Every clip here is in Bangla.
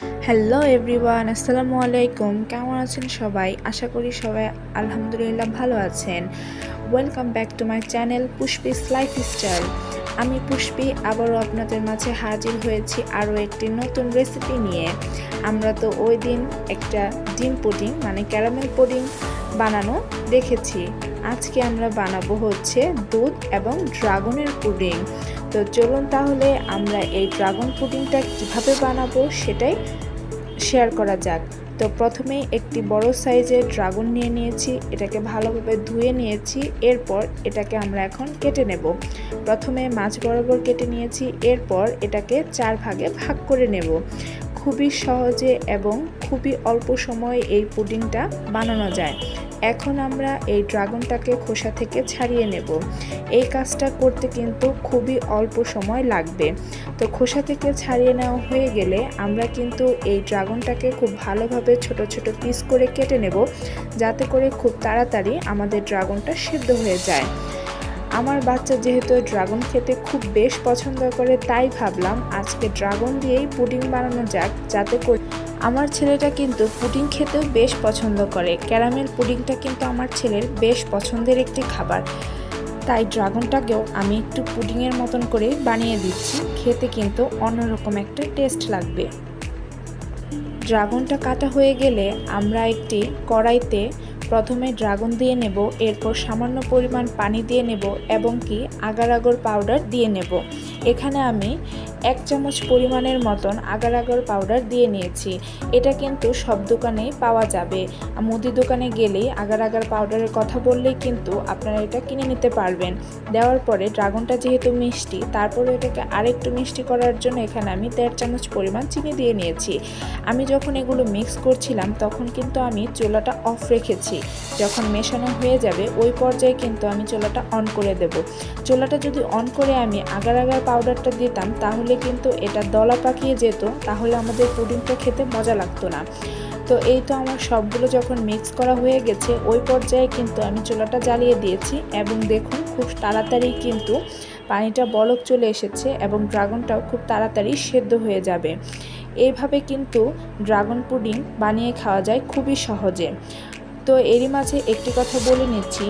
হ্যালো এভরিওয়ান আসসালামু আলাইকুম। কেমন আছেন সবাই? আশা করি সবাই আলহামদুলিল্লাহ ভালো আছেন। Welcome back to my channel Pushpi's life style আমি পুষ্পি, আবারও আপনাদের মাঝে হাজির হয়েছি আরও একটি নতুন রেসিপি নিয়ে। আমরা তো ওই দিন একটা ডিম পুডিং মানে ক্যারামেল পুডিং বানানো দেখেছি। আজকে আমরা বানাবো হচ্ছে দুধ এবং ড্রাগনের পুডিং। তো চলুন তাহলে আমরা এই ড্রাগন পুডিংটা কীভাবে বানাবো সেটাই শেয়ার করা যাক। তো প্রথমে একটি বড় সাইজের ড্রাগন নিয়ে নিয়েছি, এটাকে ভালোভাবে ধুয়ে নিয়েছি, এরপর এটাকে আমরা এখন কেটে নেব। প্রথমে মাছ বরাবর কেটে নিয়েছি, এরপর এটাকে চার ভাগে ভাগ করে নেব। খুবই সহজে এবং খুবই অল্প সময়ে এই পুডিংটা বানানো যায়। এখন আমরা এই ড্রাগনটাকে খোসা থেকে ছাড়িয়ে নেব। এই কাজটা করতে কিন্তু খুবই অল্প সময় লাগবে। তো খোসা থেকে ছাড়িয়ে নেওয়া হয়ে গেলে আমরা কিন্তু এই ড্রাগনটাকে খুব ভালোভাবে ছোট ছোট পিস করে কেটে নেব। যাতে করে খুব তাড়াতাড়ি আমাদের ড্রাগনটা সিদ্ধ হয়ে যায়। আমার বাচ্চা যেহেতু ড্রাগন খেতে খুব বেশ পছন্দ করে, তাই ভাবলাম আজকে ড্রাগন দিয়েই পুডিং বানানো যাক, যাতে করে আমার ছেলেটা কিন্তু পুডিং খেতেও বেশ পছন্দ করে। ক্যারামেল পুডিংটা কিন্তু আমার ছেলের বেশ পছন্দের একটি খাবার। তাই ড্রাগনটাকেও আমি একটু পুডিংয়ের মতন করে বানিয়ে দিচ্ছি, খেতে কিন্তু অন্যরকম একটা টেস্ট লাগবে। ড্রাগনটা কাটা হয়ে গেলে আমরা একটি কড়াইতে প্রথমে ড্রাগন দিয়ে নেব, এরপর সামান্য পরিমাণ পানি দিয়ে নেব এবং কি আগার আগর পাউডার দিয়ে নেব। এখানে আমি এক চামচ পরিমাণের মতন আগার আগর পাউডার দিয়ে নিয়েছি। এটা কিন্তু সব দোকানেই পাওয়া যাবে। মুদি দোকানে গেলেই আগার আগার পাউডারের কথা বললেই কিন্তু আপনারা এটা কিনে নিতে পারবেন। দেওয়ার পরে ড্রাগনটা যেহেতু মিষ্টি তারপরে এটাকে আরেকটু মিষ্টি করার জন্য এখানে আমি দেড় চামচ পরিমাণ চিনি দিয়ে নিয়েছি। আমি যখন এগুলো মিক্স করছিলাম, তখন কিন্তু আমি চুলাটা অফ রেখেছি। যখন মেশানো হয়ে যাবে, ওই পর্যায়ে কিন্তু আমি চুলাটা অন করে দেব। চুলাটা যদি অন করে আমি আগার আগার পাউডারটা দিতাম, তাহলে কিন্তু এটা দলা পাকিয়ে যেত, তাহলে আমাদের পুডিংটা খেতে মজা লাগতো না। তো এই তো আমার সবগুলো যখন মিক্স করা হয়ে গেছে, ওই পর্যায়ে কিন্তু আমি চুলাটা জ্বালিয়ে দিয়েছি এবং দেখুন খুব তাড়াতাড়ি কিন্তু পানিটা বলক চলে এসেছে এবং ড্রাগনটাও খুব তাড়াতাড়ি সেদ্ধ হয়ে যাবে। এইভাবে কিন্তু ড্রাগন পুডিং বানিয়ে খাওয়া যায় খুবই সহজে। তো এরই মাঝে একটি কথা বলে নিচ্ছি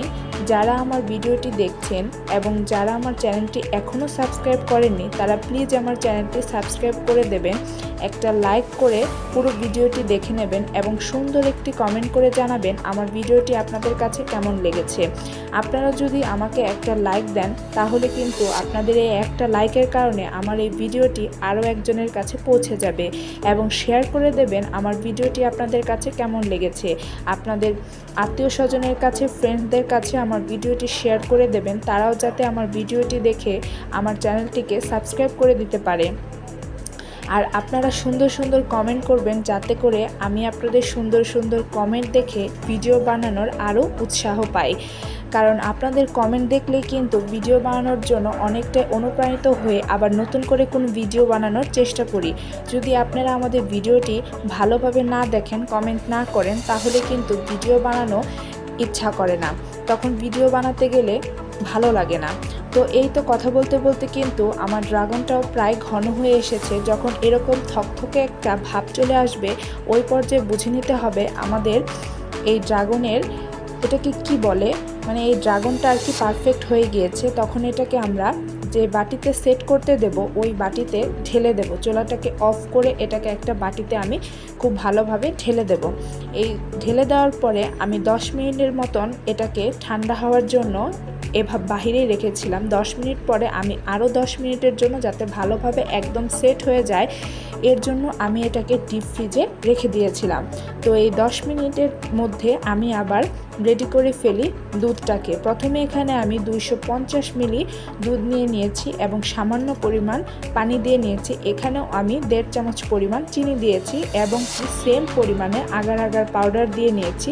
যারা আমার ভিডিওটি দেখছেন এবং যারা আমার চ্যানেলটি এখনও সাবস্ক্রাইব করেননি, তারা প্লিজ আমার চ্যানেলটি সাবস্ক্রাইব করে দেবেন, একটা লাইক করে পুরো ভিডিওটি দেখে নেবেন এবং সুন্দর একটি কমেন্ট করে জানাবেন আমার ভিডিওটি আপনাদের কাছে কেমন লেগেছে। আপনারা যদি আমাকে একটা লাইক দেন, তাহলে কিন্তু আপনাদের এই একটা লাইকের কারণে আমার এই ভিডিওটি আরও একজনের কাছে পৌঁছে যাবে এবং শেয়ার করে দেবেন আমার ভিডিওটি আপনাদের কাছে কেমন লেগেছে। আপনাদের আত্মীয় স্বজনের কাছে ফ্রেন্ডসদের কাছে আমার ভিডিওটি শেয়ার করে দেবেন, তারাও যাতে আমার ভিডিওটি দেখে আমার চ্যানেলটিকে সাবস্ক্রাইব করে দিতে পারে। আর আপনারা সুন্দর সুন্দর কমেন্ট করবেন, যাতে করে আমি আপনাদের সুন্দর সুন্দর কমেন্ট দেখে ভিডিও বানানোর আরও উৎসাহ পাই। কারণ আপনাদের কমেন্ট দেখলে কিন্তু ভিডিও বানানোর জন্য অনেকটাই অনুপ্রাণিত হয়ে আবার নতুন করে কোনো ভিডিও বানানোর চেষ্টা করি। যদি আপনারা আমাদের ভিডিওটি ভালোভাবে না দেখেন কমেন্ট না করেন, তাহলে কিন্তু ভিডিও বানানো ইচ্ছা করে না। তখন ভিডিও বানাতে গেলে ভালো লাগে না। তো এই তো কথা বলতে বলতে কিন্তু আমার ড্রাগনটাও প্রায় ঘন হয়ে এসেছে। যখন এরকম থকথকে একটা ভাব চলে আসবে, ওই পর্যায়ে বুঝে নিতে হবে আমাদের এই ড্রাগনের, এটাকে কি বলে? মানে এই ড্রাগনটা আর কি পারফেক্ট হয়ে গিয়েছে, তখন এটাকে আমরা যে বাটিতে সেট করতে দেব, ওই বাটিতে ঢেলে দেব। চোলাটাকে অফ করে এটাকে একটা বাটিতে আমি খুব ভালোভাবে ঢেলে দেব। এই ঢেলে দেওয়ার পরে আমি 10 মিনিটের মতন এটাকে ঠান্ডা হওয়ার জন্য এভাবে বাহিরেই রেখেছিলাম। 10 মিনিট পরে আমি আরও 10 মিনিটের জন্য যাতে ভালোভাবে একদম সেট হয়ে যায়, এর জন্য আমি এটাকে ডিপ ফ্রিজে রেখে দিয়েছিলাম। তো এই 10 মিনিটের মধ্যে আমি আবার রেডি করে ফেলি দুধটাকে। প্রথমে এখানে আমি দুইশো পঞ্চাশ মিলি দুধ নিয়ে নিয়েছি এবং সামান্য পরিমাণ পানি দিয়ে নিয়েছি। এখানেও আমি দেড় চামচ পরিমাণ চিনি দিয়েছি এবং সেম পরিমাণে আগার আগার পাউডার দিয়ে নিয়েছি।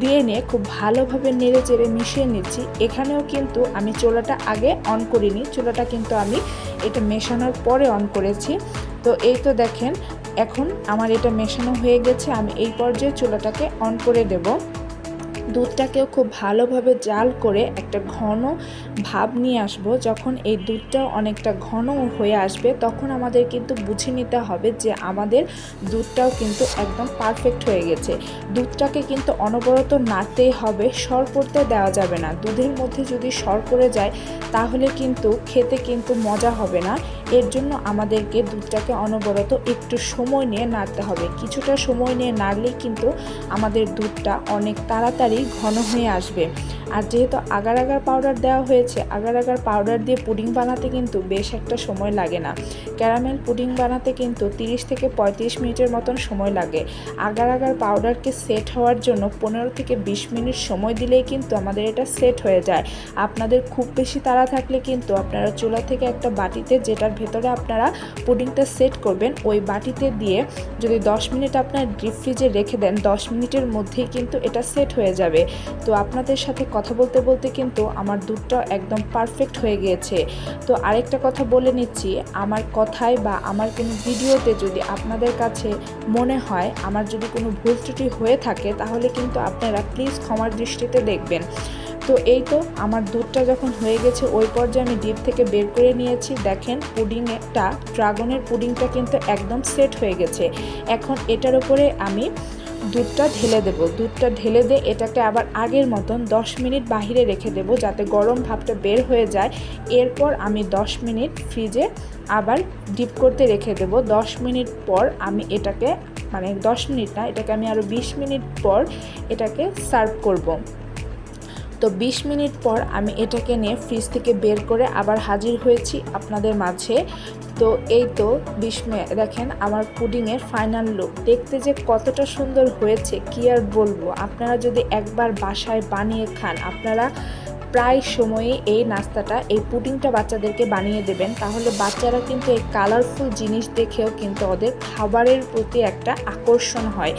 দিয়ে নিয়ে খুব ভালোভাবে নেড়ে চেড়ে মিশিয়ে নিচ্ছি। এখানেও কিন্তু আমি চুলাটা আগে অন করিনি। চুলাটা কিন্তু আমি এটা মেশানোর পরে অন করেছি। তো এই তো দেখেন, এখন আমার এটা মেশানো হয়ে গেছে। আমি এই পর্যায়ে চুলাটাকে অন করে দেবো। দুধটাকেও খুব ভালোভাবে জাল করে একটা ঘন ভাব নিয়ে আসব। যখন এই দুধটা অনেকটা ঘন হয়ে আসবে, তখন আমাদের কিন্তু বুঝে নিতে হবে যে আমাদের দুধটাও কিন্তু একদম পারফেক্ট হয়ে গেছে। দুধটাকে কিন্তু অনবরত নাড়তেই হবে, সর করতে দেওয়া যাবে না। দুধের মধ্যে যদি সর করে যায়, তাহলে কিন্তু খেতে কিন্তু মজা হবে না। এর জন্য আমাদেরকে দুধটাকে অনবরত একটু সময় নিয়ে নাড়তে হবে। কিছুটা সময় নিয়ে নাড়লেই কিন্তু আমাদের দুধটা অনেক তাড়াতাড়ি ঘন হয়ে আসবে। আর যেহেতু আগার আগার পাউডার দেওয়া হয়েছে, আগার আগার পাউডার দিয়ে পুডিং বানাতে কিন্তু বেশ একটা সময় লাগে না। ক্যারামেল পুডিং বানাতে কিন্তু 30 থেকে পঁয়ত্রিশ মিনিটের মতন সময় লাগে। আগার আগার পাউডারকে সেট হওয়ার জন্য পনেরো থেকে বিশ মিনিট সময় দিলেই কিন্তু আমাদের এটা সেট হয়ে যায়। আপনাদের খুব বেশি তাড়া থাকলে কিন্তু আপনারা চুলা থেকে একটা বাটিতে যেটার ভেতরে আপনারা পুডিংটা সেট করবেন, ওই বাটিতে দিয়ে যদি 10 মিনিট আপনার ডিপ ফ্রিজে রেখে দেন 10 মিনিটের মধ্যেই কিন্তু এটা সেট হয়ে যাবে। তো আপনাদের সাথে কথা বলতে বলতে কিন্তু আমার দুধটা একদম পারফেক্ট হয়ে গিয়েছে। তো আরেকটা কথা বলে নিচ্ছি, আমার কথায় বা আমার কোনো ভিডিওতে যদি আপনাদের কাছে মনে হয় আমার যদি কোনো ভুল ত্রুটি হয়ে থাকে, তাহলে কিন্তু আপনারা প্লিজ ক্ষমার দৃষ্টিতে দেখবেন। তো এই তো আমার দুধটা যখন হয়ে গেছে, ওই পর্যায়ে আমি ডিপ থেকে বের করে নিয়েছি। দেখেন পুডিংটা, ড্রাগনের পুডিংটা কিন্তু একদম সেট হয়ে গেছে। এখন এটার উপরে আমি দুধটা ঢেলে দেব। দুধটা ঢেলে দিয়ে এটাকে আবার আগের মতন 10 মিনিট বাহিরে রেখে দেব যাতে গরম ভাবটা বের হয়ে যায়। এরপর আমি 10 মিনিট ফ্রিজে আবার ডিপ করতে রেখে দেব। 10 মিনিট পর আমি এটাকে মানে 10 মিনিট না, এটাকে আমি আরও 20 মিনিট পর এটাকে সার্ভ করব। তো 20 মিনিট পর আমি এটাকে নিয়ে ফ্রিজ থেকে বের করে আবার হাজির হয়েছি আপনাদের মাঝে। তো এই তো বিশ দেখেন আমার পুডিংয়ের ফাইনাল লুক দেখতে যে কতটা সুন্দর হয়েছে, কি আর বলব? আপনারা যদি একবার বাসায় বানিয়ে খান, আপনারা প্রায় সময়ই এই নাস্তাটা, এই পুডিংটা বাচ্চাদেরকে বানিয়ে দেবেন। তাহলে বাচ্চারা কিন্তু এই কালারফুল জিনিস দেখেও কিন্তু ওদের খাবারের প্রতি একটা আকর্ষণ হয়।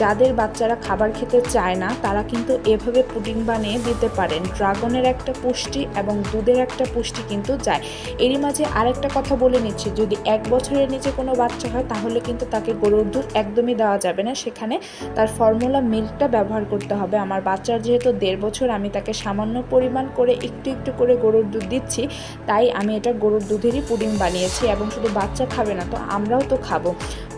যাদের বাচ্চারা খাবার খেতে চায় না, তারা কিন্তু এভাবে পুডিং বানিয়ে দিতে পারেন। ড্রাগনের একটা পুষ্টি এবং দুধের একটা পুষ্টি কিন্তু যায়। এরই মাঝে আরেকটা কথা বলে নিচ্ছি, যদি এক বছরের নিচে কোনো বাচ্চা হয়, তাহলে কিন্তু তাকে গরুর দুধ একদমই দেওয়া যাবে না। সেখানে তার ফর্মুলা মিল্কটা ব্যবহার করতে হবে। আমার বাচ্চার যেহেতু দেড় বছর, আমি তাকে সামান্য পরিমাণ করে একটু একটু করে গরুর দুধ দিচ্ছি। তাই আমি এটা গরুর দুধেরই পুডিং বানিয়েছি এবং শুধু বাচ্চা খাবে না, তো আমরাও তো খাব।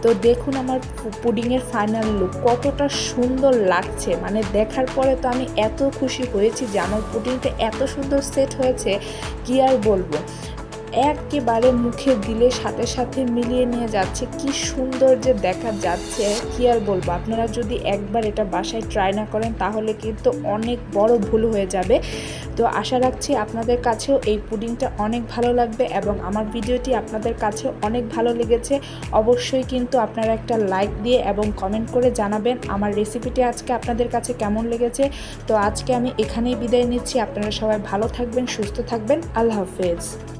তো দেখুন আমার পুডিংয়ের ফাইনাল লুক। কতটা সুন্দর লাগছে। মানে দেখার পরে তো আমি এত খুশি হয়েছি যে আমার পুটিংটা এত সুন্দর সেট হয়েছে, কি আর বলব? একেবারে মুখে দিলে সাথে সাথে মিলিয়ে নিয়ে যাচ্ছে। কি সুন্দর যে দেখা যাচ্ছে। কি আর বলব? আপনারা যদি একবার এটা বাসায় ট্রাই না করেন, তাহলে কিন্তু অনেক বড় ভুল হয়ে যাবে। তো আশা রাখছি আপনাদের কাছেও এই পুডিংটা অনেক ভালো লাগবে এবং আমার ভিডিওটি আপনাদের কাছে অনেক ভালো লেগেছে। অবশ্যই কিন্তু আপনারা একটা লাইক দিয়ে এবং কমেন্ট করে জানাবেন আমার রেসিপিটি আজকে আপনাদের কাছে কেমন লেগেছে। তো আজকে আমি এখানেই বিদায় নিচ্ছি। আপনারা সবাই ভালো থাকবেন, সুস্থ থাকবেন। আল্লাহ হাফেজ।